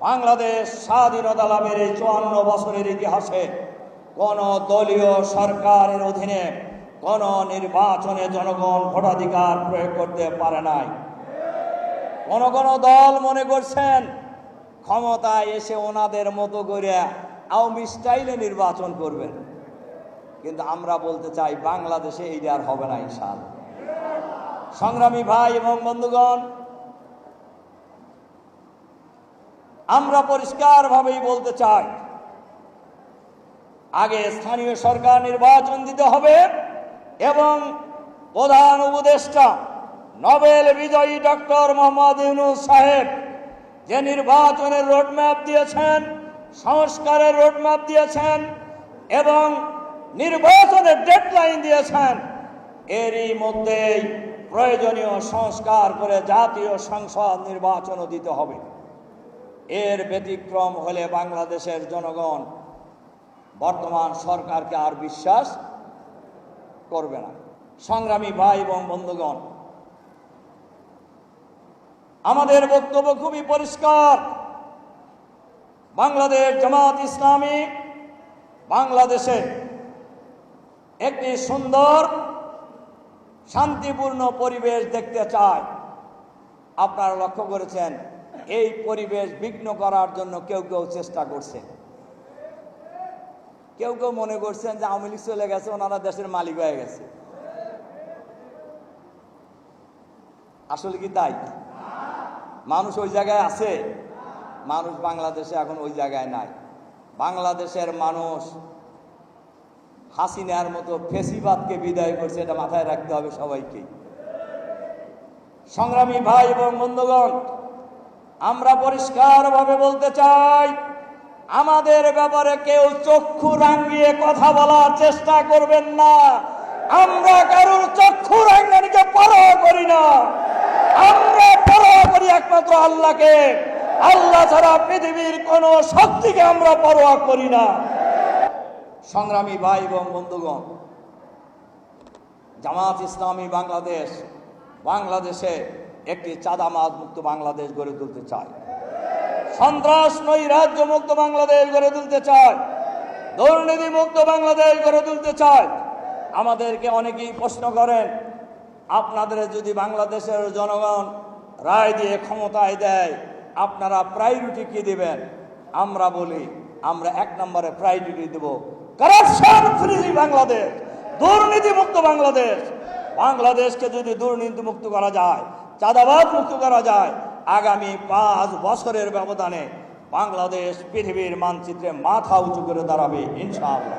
বাংলাদেশ স্বাধীনতা লাভের এই চুয়ান্ন বছরের ইতিহাসে কোন দলীয় সরকারের অধীনে কোন নির্বাচনে জনগণ ভোটাধিকার প্রয়োগ করতে পারে নাই। কোন কোন দল মনে করছেন, ক্ষমতায় এসে ওনাদের মতো করে আওয়ামী স্টাইলে নির্বাচন করবেন। কিন্তু আমরা বলতে চাই, বাংলাদেশে এই আর হবে না ইনশাল সংগ্রামী ভাই এবং বন্ধুগণ আমরা পরিষ্কারভাবেই বলতে চাই, আগে স্থানীয় সরকার নির্বাচন দিতে হবে এবং প্রধান উপদেষ্টা, নোবেল বিজয়ী ডক্টর মোহাম্মদ ইউনুস সাহেব যে নির্বাচনের রোডম্যাপ দিয়েছেন, সংস্কারের রোডম্যাপ দিয়েছেন এবং নির্বাচনের ডেডলাইন দিয়েছেন, এরই মধ্যেই প্রয়োজনীয় সংস্কার করে জাতীয় সংসদ নির্বাচনও দিতে হবে। এর ব্যতিক্রম হলে বাংলাদেশের জনগণ বর্তমান সরকারকে আর বিশ্বাস করবে না। সংগ্রামী ভাই এবং বন্ধুগণ, আমাদের বক্তব্য খুবই পরিষ্কার। বাংলাদেশ জামাত ইসলামী বাংলাদেশে একটি সুন্দর, শান্তিপূর্ণ পরিবেশ দেখতে চায়। আপনারা লক্ষ্য করেছেন এই পরিবেশ বিঘ্ন করার জন্য কেউ কেউ চেষ্টা করছে। কেউ কেউ মনে করছেন যে আওয়ামী লীগ চলে গেছে, ওনারা দেশের মালিক হয়ে গেছে। আসলে কি তাই? মানুষ ওই জায়গায় আছে, মানুষ বাংলাদেশে এখন ওই জায়গায় নাই। বাংলাদেশের মানুষ হাসিনার মতো ফেসিবাদকে বিদায় করছে, এটা মাথায় রাখতে হবে সবাইকে। সংগ্রামী ভাই এবং বন্ধুগণ আমরা পরিষ্কারভাবে বলতে চাই, আমাদের ব্যাপারে কেউ চক্ষু রাঙ্গিয়ে কথা বলার চেষ্টা করবেন না। আমরা কারোর চক্ষু রাঙ্গানিকে পরোয়া করি না। আমরা পরোয়া করি একমাত্র আল্লাহকে। আল্লাহ ছাড়া পৃথিবীর কোন শক্তিকে আমরা পরোয়া করি না। সংগ্রামী ভাই এবং বন্ধুগণ, জামাত ইসলামী বাংলাদেশ, বাংলাদেশে একটি চাঁদামাজ মুক্ত বাংলাদেশ গড়ে তুলতে চায়। সন্ত্রাস নই রাজ্য মুক্ত বাংলাদেশ গড়ে তুলতে চায়। দুর্নীতি মুক্ত বাংলাদেশ গড়ে তুলতে চায়। আমাদেরকে অনেকেই প্রশ্ন করেন, আপনাদের যদি বাংলাদেশের জনগণ রায় দিয়ে ক্ষমতায় দেয়, আপনারা প্রায়োরিটি কি দিবেন? আমরা বলি, আমরা এক নম্বরে প্রায়োরিটি দেব কারাপশন ফ্রি বাংলাদেশ, দুর্নীতি মুক্ত বাংলাদেশ। বাংলাদেশকে যদি দুর্নীতি মুক্ত করা যায় চাঁদাবাদ মুক্ত করা যায়। আগামী পাঁচ বছরের ব্যবধানে বাংলাদেশ পৃথিবীর মানচিত্রে মাথা উঁচু করে দাঁড়াবে, ইনশাআল্লাহ।